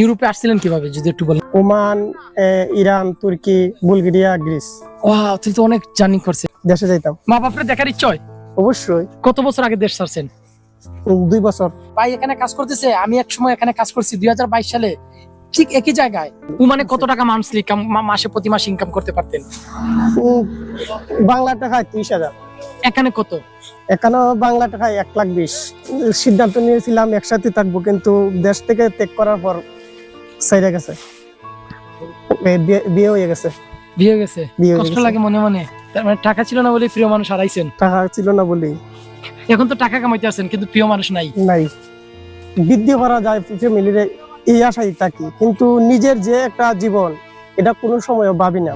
ইউরোপে আসছিলেন কীভাবে যদি একটু বলেন? ওমান ইরান তুর্কি বুলগেরিয়া গ্রিস। ওয়াও তুই তো অনেক জার্নি করছে দেশে যাইতাম। মা বাপরে দেখার ইচ্ছা হয় অবশ্যই। কত বছর আগে দেশ ছাড়ছেন? দুই বছর। ভাই এখানে কাজ করতেছে আমি এক সময় এখানে কাজ করছি দুই সালে। ঠিক একই জায়গায় মানে কত টাকা মান্থলি মাসে প্রতি মাসে ইনকাম করতে পারতেন? বাংলা টাকায় ত্রিশ হাজার। এখানে কত? এখানে বাংলা টাকায় এক লাখ বিশ। সিদ্ধান্ত নিয়েছিলাম একসাথে থাকব কিন্তু দেশ থেকে ত্যাগ করার পর সাইডে গেছে। বিয়ে- হয়ে গেছে। বিয়ে গেছে? কষ্ট লাগে মনে মনে। তার মানে টাকা ছিল না বলে প্রিয় মানুষ হারাইছেন। টাকা ছিল না বলি এখন তো টাকা কামাইতে আছেন কিন্তু প্রিয় মানুষ নাই। নাই। বৃদ্ধি করা যায় ফ্যামিলির এই আশাই থাকি কিন্তু নিজের যে একটা জীবন এটা কোনো সময় ভাবি না।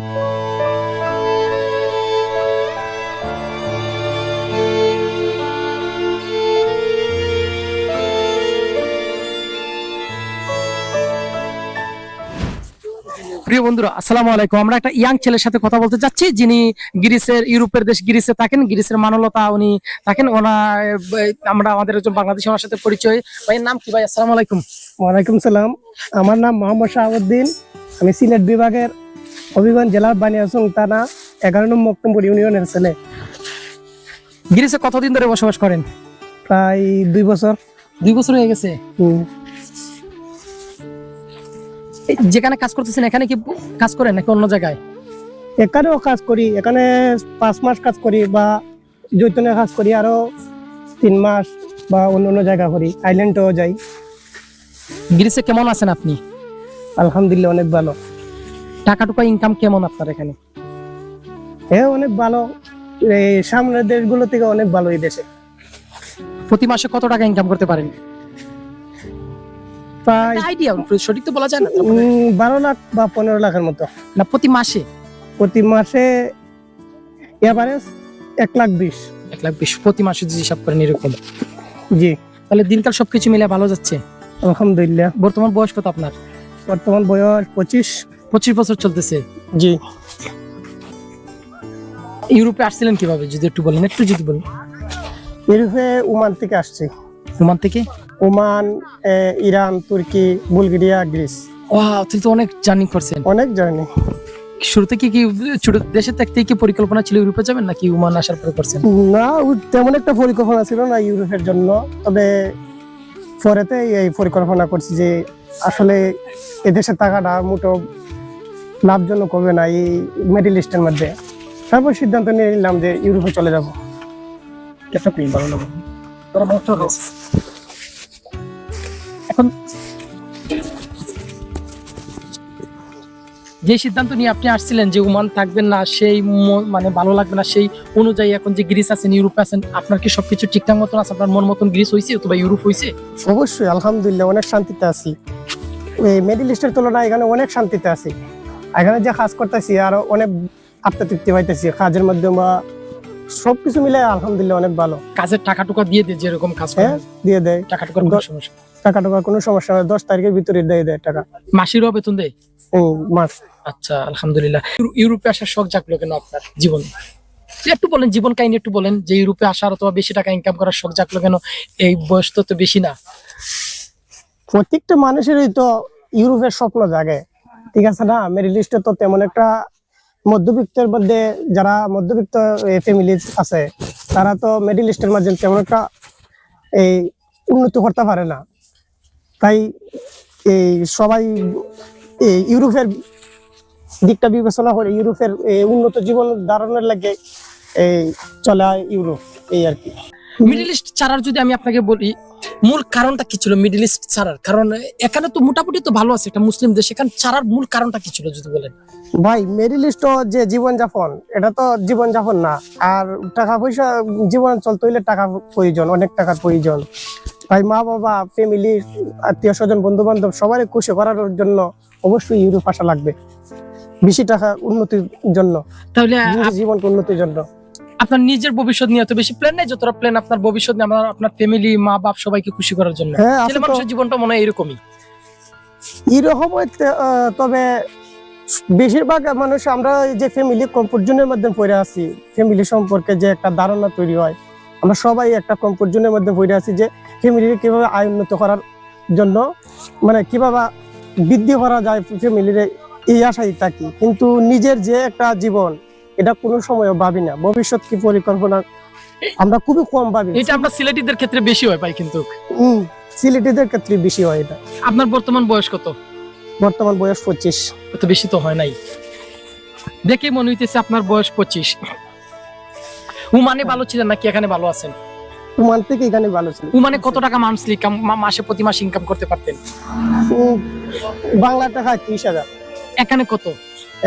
প্রিয় বন্ধুরা আসসালামু আলাইকুম। আমরা একটা ইয়াং ছেলের সাথে কথা বলতে যাচ্ছি যিনি গ্রিসের ইউরোপের দেশ গ্রিসে থাকেন। গ্রিসের মানলতা উনি থাকেন। ওনা আমরা আমাদের একজন বাংলাদেশি ওনার সাথে পরিচয়। ভাইয়ের নাম কি ভাই? আসসালামু আলাইকুম। ওয়ালাইকুম সালাম। আমার নাম মোহাম্মদ শাহাবুদ্দিন। আমি সিলেট বিভাগের হবিগঞ্জ জেলার বানিয়াসং থানা এগারো নম্বর মক্তমপুর ইউনিয়নের ছেলে। গ্রিসে কতদিন ধরে বসবাস করেন? প্রায় দুই বছর। দুই বছর হয়ে গেছে। হুম। যেখানে কাজ করতেছেন এখানে কি কাজ করেন নাকি অন্য জায়গায়? এখানেও কাজ করি এখানে পাঁচ মাস কাজ করি বা জৈতনে কাজ করি আরও তিন মাস বা অন্য অন্য জায়গা করি আইল্যান্ডেও যাই। গ্রিসে কেমন আছেন আপনি? আলহামদুলিল্লাহ অনেক ভালো। টাকা টুকা ইনকাম কেমন আপনার এখানে? হ্যাঁ অনেক ভালো। এই সামনের দেশগুলো থেকে অনেক ভালো এই দেশে। প্রতি মাসে কত টাকা ইনকাম করতে পারেন? প্রায় আইডিয়া সঠিক তো বলা যায় না বারো লাখ বা পনেরো লাখের মতো। না প্রতি মাসে? প্রতি মাসে এভারেজ এক লাখ বিশ। এক লাখ বিশ প্রতি মাসে যদি হিসাব করেন এরকম। জি। তাহলে দিনকাল সবকিছু মিলে ভালো যাচ্ছে? আলহামদুলিল্লাহ। বর্তমান বয়স কত আপনার? বর্তমান বয়স পঁচিশ। পঁচিশ বছর চলতেছে। জি। ইউরোপে আসছিলেন কীভাবে? যদি একটু বলেন একটু যদি বলেন। এরূপে ওমান থেকে আসছি। ওমান থেকে? ওমান ইরান তুর্কি বুলগেরিয়া গ্রিস। ওয়াও তুই তো অনেক জার্নি করছেন। অনেক জার্নি। শুরুতে কি কি ছোট দেশে থাকতেই কি পরিকল্পনা ছিল ইউরোপে যাবেন নাকি ওমান আসার পরে করছেন? না তেমন একটা পরিকল্পনা ছিল না ইউরোপের জন্য। তবে পরেতে এই পরিকল্পনা করছি যে আসলে এদেশে টাকাটা মোটো লাভজনক হবে না এই মিডিল ইস্টের মধ্যে। তারপর সিদ্ধান্ত নিয়ে নিলাম যে ইউরোপে চলে যাব। একটা ভালো লাগবে এখন যে সিদ্ধান্ত নিয়ে আপনি আসছিলেন যে ওমান থাকবেন না সেই মানে ভালো লাগবে না সেই অনুযায়ী এখন যে গ্রিস আছেন ইউরোপে আছেন আপনার কি সবকিছু ঠিকঠাক মতন আছে? আপনার মন মতন গ্রিস হয়েছে অথবা ইউরোপ হয়েছে অবশ্যই আলহামদুলিল্লাহ অনেক শান্তিতে আছি। এই মিডিল ইস্টের তুলনায় এখানে অনেক শান্তিতে আছি। এখানে যে কাজ করতেছি আর অনেক আত্মতৃপ্তি পাইতেছি। কাজের মধ্যে বা সবকিছু মিলে আলহামদুলিল্লাহ অনেক ভালো। কাজের টাকা টুকা দিয়ে দেয় যেরকম কাজ হ্যাঁ দিয়ে দেয় টাকা টুকার কোনো সমস্যা। টাকা টাকা কোনো সমস্যা হয় দশ তারিখের ভিতরে দিয়ে দেয় টাকা। মাসিরও বেতন দেয়? হুম, মাস। আচ্ছা আলহামদুলিল্লাহ। ইউরোপে আসার শখ জাগলো কেন আপনার জীবনে? একটু বলেন জীবন কাহিনী একটু বলেন যে ইউরোপে আসার অথবা বেশি টাকা ইনকাম করার শখ জাগলো কেন? এই বয়স তো বেশি না। প্রত্যেকটা মানুষেরই তো ইউরোপের স্বপ্ন জাগে। ঠিক আছে না? মিডিল ইস্টে তো তেমন একটা মধ্যবিত্তের মধ্যে যারা মধ্যবিত্ত ফ্যামিলি আছে তারা তো মিডিল ইস্টের মাঝে তেমন একটা এই উন্নতি করতে পারে না। এই সবাই এই ইউরোপের দিকটা বিবেচনা করে ইউরোপের উন্নত জীবন ধারণের লাগে এই চলে আয় ইউরোপ এই আর কি। মিডিল ইস্ট ছাড়ার যদি আমি আপনাকে বলি মূল কারণটা কি ছিল মিডিল ইস্ট ছাড়ার? কারণ এখানে তো মোটামুটি তো ভালো আছে একটা মুসলিম দেশ এখানে ছাড়ার মূল কারণটা কি ছিল যদি বলেন? ভাই মিডিল ইস্ট যে জীবনযাপন এটা তো জীবনযাপন না। আর টাকা পয়সা জীবন চলতে হইলে টাকা প্রয়োজন অনেক টাকার প্রয়োজন। ভাই মা বাবা ফ্যামিলি আত্মীয় স্বজন বন্ধু বান্ধব সবারই খুশি করার জন্য অবশ্যই ইউরোপ আসা লাগবে। বেশি টাকা উন্নতির জন্য তাহলে জীবনকে উন্নতির জন্য। আপনার নিজের ভবিষ্যৎ নিয়ে এত বেশি প্ল্যান নেই যতটা প্ল্যান আপনার ভবিষ্যৎ নিয়ে আপনার আপনার ফ্যামিলি মা বাপ সবাইকে খুশি করার জন্য? হ্যাঁ ছেলে মানুষের জীবনটা মনে হয় এরকমই। এরকম তবে বেশিরভাগ মানুষ আমরা যে ফ্যামিলি কমফোর্ট জোনের মধ্যে পড়ে আছি ফ্যামিলি সম্পর্কে যে একটা ধারণা তৈরি হয় আমরা সবাই একটা কমফোর্ট জোনের মধ্যে পড়ে আছি যে ফ্যামিলি কীভাবে আয় উন্নত করার জন্য মানে কীভাবে বৃদ্ধি করা যায় ফ্যামিলির এই আশাই থাকি। কিন্তু নিজের যে একটা জীবন এটা কোনো সময় ভাবি না। ভবিষ্যৎ কি পরিকল্পনা আমরা খুবই কম ভাবি। এটা আপনার সিলেটিদের ক্ষেত্রে বেশি হয় পাই কিন্তু। হম সিলেটিদের ক্ষেত্রে বেশি হয় এটা। আপনার বর্তমান বয়স কত? বর্তমান বয়স পঁচিশ। এত বেশি তো হয় নাই। দেখে মনে হইতেছে আপনার বয়স পঁচিশ। উমানে ভালো ছিলেন নাকি এখানে ভালো আছেন? ওমান থেকে এখানে ভালো ছিল উমানে কত টাকা মান্থলি মাসে প্রতি মাসে ইনকাম করতে পারতেন? বাংলা টাকায় ত্রিশ হাজার। এখানে কত?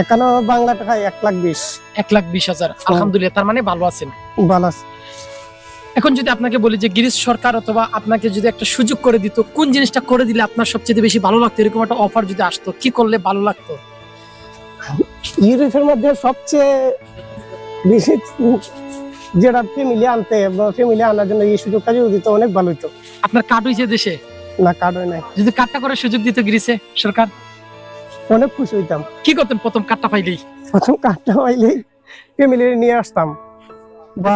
এখানে বাংলা টাকায় এক লাখ বিশ। এক লাখ বিশ হাজার। আলহামদুলিল্লাহ তার মানে ভালো আছেন। ভালো আছে। এখন যদি আপনাকে বলি যে গিরিশ সরকার অথবা আপনাকে যদি একটা সুযোগ করে দিত কোন জিনিসটা করে দিলে আপনার সবচেয়ে বেশি ভালো লাগতো? এরকম একটা অফার যদি আসতো কি করলে ভালো লাগতো? ইউরোপের মধ্যে সবচেয়ে বেশি যেটা ফ্যামিলি আনতে ফ্যামিলি আনার জন্য এই সুযোগটা যদি দিত অনেক ভালো হতো আপনার কার্ড হয়েছে দেশে? না কার্ড হয় নাই। যদি কার্ডটা করে সুযোগ দিত গিরিশে সরকার? অনেক খুশি হইতাম। কি করতেন প্রথম কার্ডটা পাইলেই? প্রথম কার্ডটা পাইলেই ফ্যামিলি নিয়ে আসতাম। বা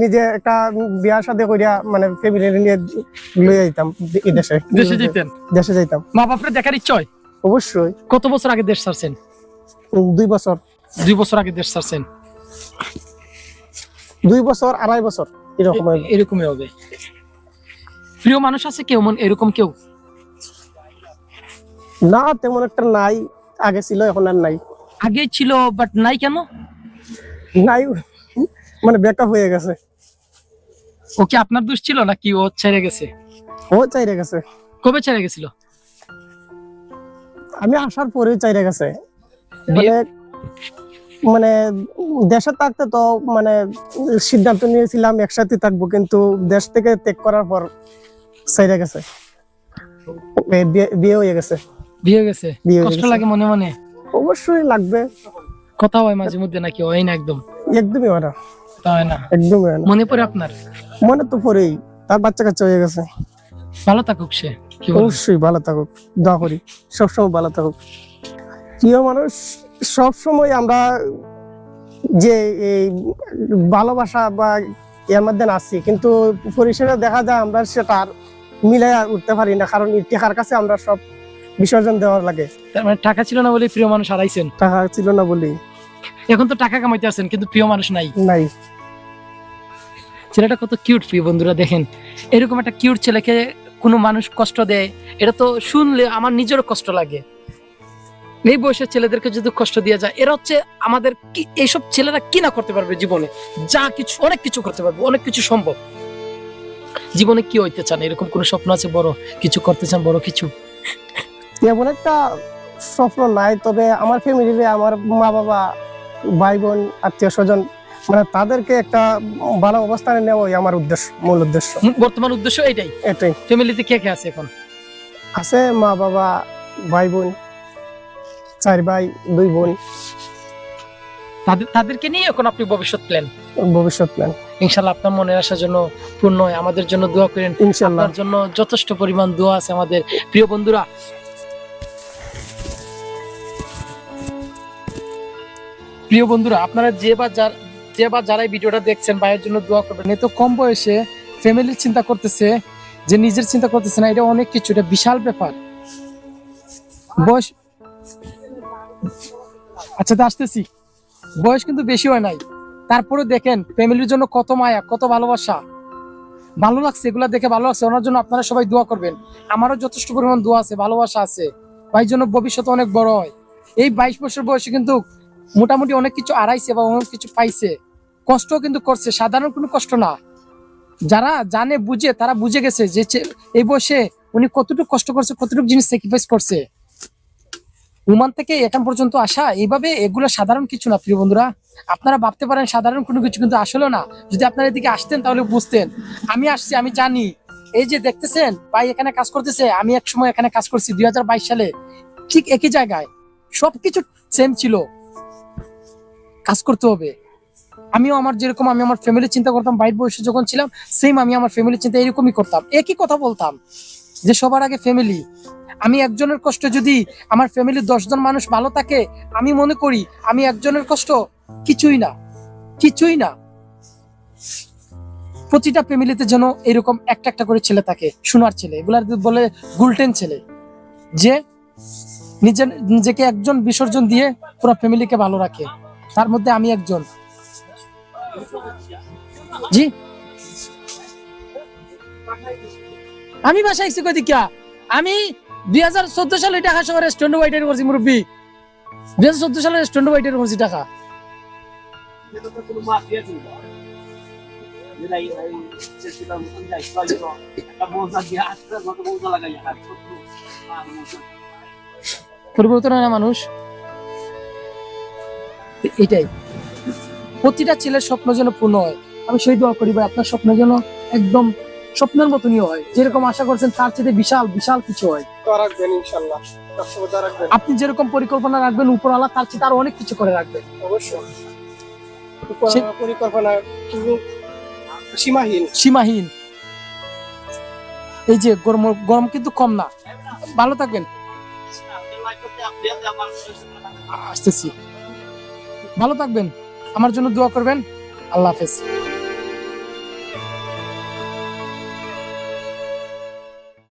নিজে একটা বিয়ার সাথে করিয়া মানে ফ্যামিলি নিয়ে লয়ে যাইতাম এই দেশে। দেশে যাইতেন? দেশে যাইতাম। মা বাপরে দেখার ইচ্ছা হয়? অবশ্যই। কত বছর আগে দেশ ছাড়ছেন? দুই বছর। দুই বছর আগে দেশ ছাড়ছেন? দুই বছর আড়াই বছর এরকম এরকমই হবে। প্রিয় মানুষ আছে কেউ? মন এরকম কেউ? না তেমন একটা নাই। আগে ছিল এখন আর নাই। আগে ছিল বাট নাই কেন? নাই মানে বেকআপ হয়ে গেছে। ও কি আপনার দোষ ছিল নাকি ও ছেড়ে গেছে? ও চাইরে গেছে। কবে ছেড়ে গেছিল? আমি আসার পরেই চাইরে গেছে। মানে মানে দেশে থাকতে তো মানে সিদ্ধান্ত নিয়েছিলাম একসাথে থাকব কিন্তু দেশ থেকে ত্যাগ করার পর চাইরে গেছে। বিয়ে- হয়ে গেছে। বিয়ে গেছে? কষ্ট লাগে মনে মনে? অবশ্যই লাগবে। কথা হয় মাঝে মধ্যে নাকি হয় না একদম? একদমই হয় না। হয় না। একদমই না। মনে পড়ে আপনার? মনে তো পরেই তার বাচ্চা কাচ্চা হয়ে গেছে। ভালো থাকুক সে অবশ্যই ভালো থাকুক। দোয়া করি। সবসময় ভালো থাকুক। প্রিয় মানুষ সবসময় আমরা যে এই ভালোবাসা বা এর মধ্যে আছি কিন্তু পরিসরে দেখা যায় আমরা সেটা আর মিলাই আর উঠতে পারি না কারণ ইতিহার কাছে আমরা সব বিসর্জন দেওয়ার লাগে। মানে টাকা ছিল না বলে প্রিয় মানুষ হারাইছেন? টাকা ছিল না বলি এখন তো টাকা কামাইতে আছেন কিন্তু প্রিয় মানুষ নাই। নাই। ছেলেটা কত কিউট প্রিয় বন্ধুরা দেখেন। এরকম একটা কিউট ছেলেকে কোনো মানুষ কষ্ট দেয় এটা তো শুনলে আমার নিজেরও কষ্ট লাগে। এই বয়সের ছেলেদেরকে যদি কষ্ট দেওয়া যায় এরা হচ্ছে আমাদের কি এইসব ছেলেরা কি না করতে পারবে জীবনে? যা কিছু অনেক কিছু করতে পারবে অনেক কিছু সম্ভব। জীবনে কি হইতে চান? এরকম কোনো স্বপ্ন আছে? বড় কিছু করতে চান? বড় কিছু? এমন একটা স্বপ্ন নাই তবে আমার ফ্যামিলিতে আমার মা বাবা ভাই বোন আত্মীয় স্বজন মানে তাদেরকে একটা ভালো অবস্থানে নেওয়াই আমার উদ্দেশ্য মূল উদ্দেশ্য। বর্তমান উদ্দেশ্য এটাই। এটাই। ফ্যামিলিতে কে কে আছে এখন? আছে মা বাবা ভাই বোন চার ভাই দুই বোন। তাদের তাদেরকে নিয়ে এখন আপনি ভবিষ্যৎ প্ল্যান ভবিষ্যৎ প্ল্যান ইনশাল্লাহ আপনার মনের আসার জন্য পূর্ণ হয় আমাদের জন্য দোয়া করেন। ইনশাল্লাহ আপনার জন্য যথেষ্ট পরিমাণ দোয়া আছে আমাদের প্রিয় বন্ধুরা। প্রিয় বন্ধুরা আপনারা যে বা যার যে বা যারা ভিডিওটা দেখছেন ভাইয়ের জন্য দোয়া করবেন। এত কম বয়সে ফ্যামিলির চিন্তা করতেছে যে নিজের চিন্তা করতেছে না এটা অনেক কিছু এটা বিশাল ব্যাপার। বয়স আচ্ছা আসতেছি। বয়স কিন্তু বেশি হয় নাই। তারপরে দেখেন, ফ্যামিলির জন্য কত মায়া, কত ভালোবাসা। ভালো লাগছে, এগুলা দেখে ভালো লাগছে। ওনার জন্য আপনারা সবাই দোয়া করবেন। আমারও যথেষ্ট পরিমাণ দোয়া আছে, ভালোবাসা আছে। ভাই জন্য ভবিষ্যৎ অনেক বড় হয়। এই বাইশ বছর বয়সে কিন্তু মোটামুটি অনেক কিছু আড়াইছে বা অনেক কিছু পাইছে। কষ্ট কিন্তু করছে, সাধারণ কোনো কষ্ট না। যারা জানে, বুঝে, তারা বুঝে গেছে যে এই বয়সে উনি কতটুকু কষ্ট করছে, কতটুকু জিনিস স্যাক্রিফাইস করছে। ওমান থেকে এখন পর্যন্ত আসা এইভাবে এগুলো সাধারণ কিছু না, প্রিয় বন্ধুরা। আপনারা ভাবতে পারেন, সাধারণ কোনো কিছু কিন্তু আসলে না। যদি আপনারা এদিকে আসতেন, তাহলে বুঝতেন। আমি আসছি, আমি জানি। এই যে দেখতেছেন, ভাই এখানে কাজ করতেছে, আমি এক সময় এখানে কাজ করছি, দুই হাজার বাইশ সালে। ঠিক একই জায়গায়, সবকিছু সেম ছিল। কাজ করতে হবে। আমিও আমার যেরকম, আমি আমার ফ্যামিলি চিন্তা করতাম বাইর বয়সে যখন ছিলাম সেম আমি আমার ফ্যামিলি চিন্তা এরকমই করতাম। একই কথা বলতাম, যে সবার আগে ফ্যামিলি আমি একজনের কষ্ট যদি আমার ফ্যামিলির দশজন মানুষ ভালো থাকে, আমি মনে করি আমি একজনের কষ্ট কিছুই না কিছুই না। প্রতিটা ফ্যামিলিতে যেন এরকম একটা একটা করে ছেলে থাকে, সোনার ছেলে, এগুলার বলে গোল্ডেন ছেলে, যে নিজের, নিজেকে একজন বিসর্জন দিয়ে পুরো ফ্যামিলিকে ভালো রাখে, তার মধ্যে আমি একজন। জি? আমি বাসায় এসেছি কই দিকা আমি দুই হাজার চোদ্দ সালে টাকা সহ রেস্টুরেন্ট ওয়াইটার করছি, মুরব্বী। দুই হাজার চোদ্দ সালে রেস্টুরেন্ট ওয়াইটার করছি টাকা। পরিবর্তন হয় না মানুষ। এটাই। প্রতিটা ছেলের স্বপ্ন যেন পূর্ণ হয়। আমি সেই দোয়া করি ভাই, আপনার স্বপ্ন যেন একদম স্বপ্নের মতনই হয়। যেরকম আশা করছেন তার চেয়ে বিশাল বিশাল কিছু হয়। রাখবেন ইনশাল্লাহ। আপনি যেরকম পরিকল্পনা রাখবেন উপরওয়ালা তার চেয়ে আরও অনেক কিছু করে রাখবেন। অবশ্যই। পরিকল্পনা সীমাহীন। সীমাহীন। এই যে গরম গরম কিন্তু কম না। ভালো থাকবেন। আসতেছি। ভালো থাকবেন। আমার জন্য দোয়া করবেন। আল্লাহ হাফেজ।